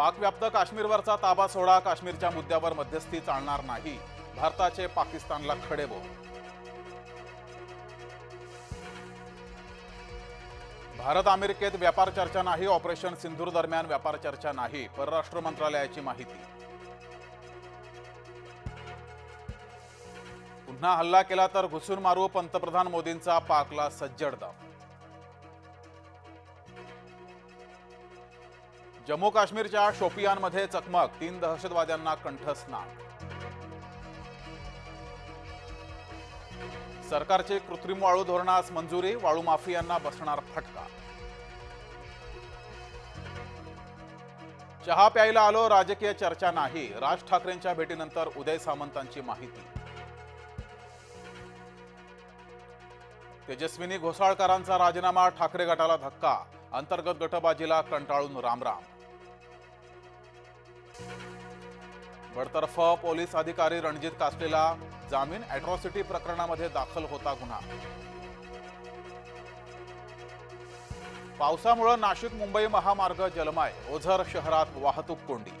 पाकव्याप्त काश्मीरवरचा ताबा सोडा काश्मीरच्या मुद्द्यावर मध्यस्थी चालणार नाही. भारताचे पाकिस्तानला खडे बोल. भारत अमेरिकेत व्यापार चर्चा नाही ऑपरेशन सिंधूर दरम्यान व्यापार चर्चा नाही परराष्ट्र मंत्रालयाची माहिती. पुन्हा हल्ला केला तर घुसून मारू पंतप्रधान मोदींचा पाकला सज्जड दाव जम्मू काश्मीरच्या शोपियानमध्ये चकमक तीन दहशतवाद्यांना कंठस्नान. सरकारचे कृत्रिम वाळू धोरणास मंजुरी वाळू माफियांना बसणार फटका. चहा प्यायला आलो राजकीय चर्चा नाही राज ठाकरेंच्या भेटीनंतर उदय सामंतांची माहिती. तेजस्विनी घोसाळकरांचा राजीनामा ठाकरे गटाला धक्का अंतर्गत गटबाजीला कंटाळून रामराम. बडतर्फ पोलीस अधिकारी रणजित कासलेला जामीन अॅट्रॉसिटी प्रकरणामध्ये दाखल होता गुन्हा. पावसामुळे नाशिक मुंबई महामार्ग जलमाय ओझर शहरात वाहतूक कोंडी.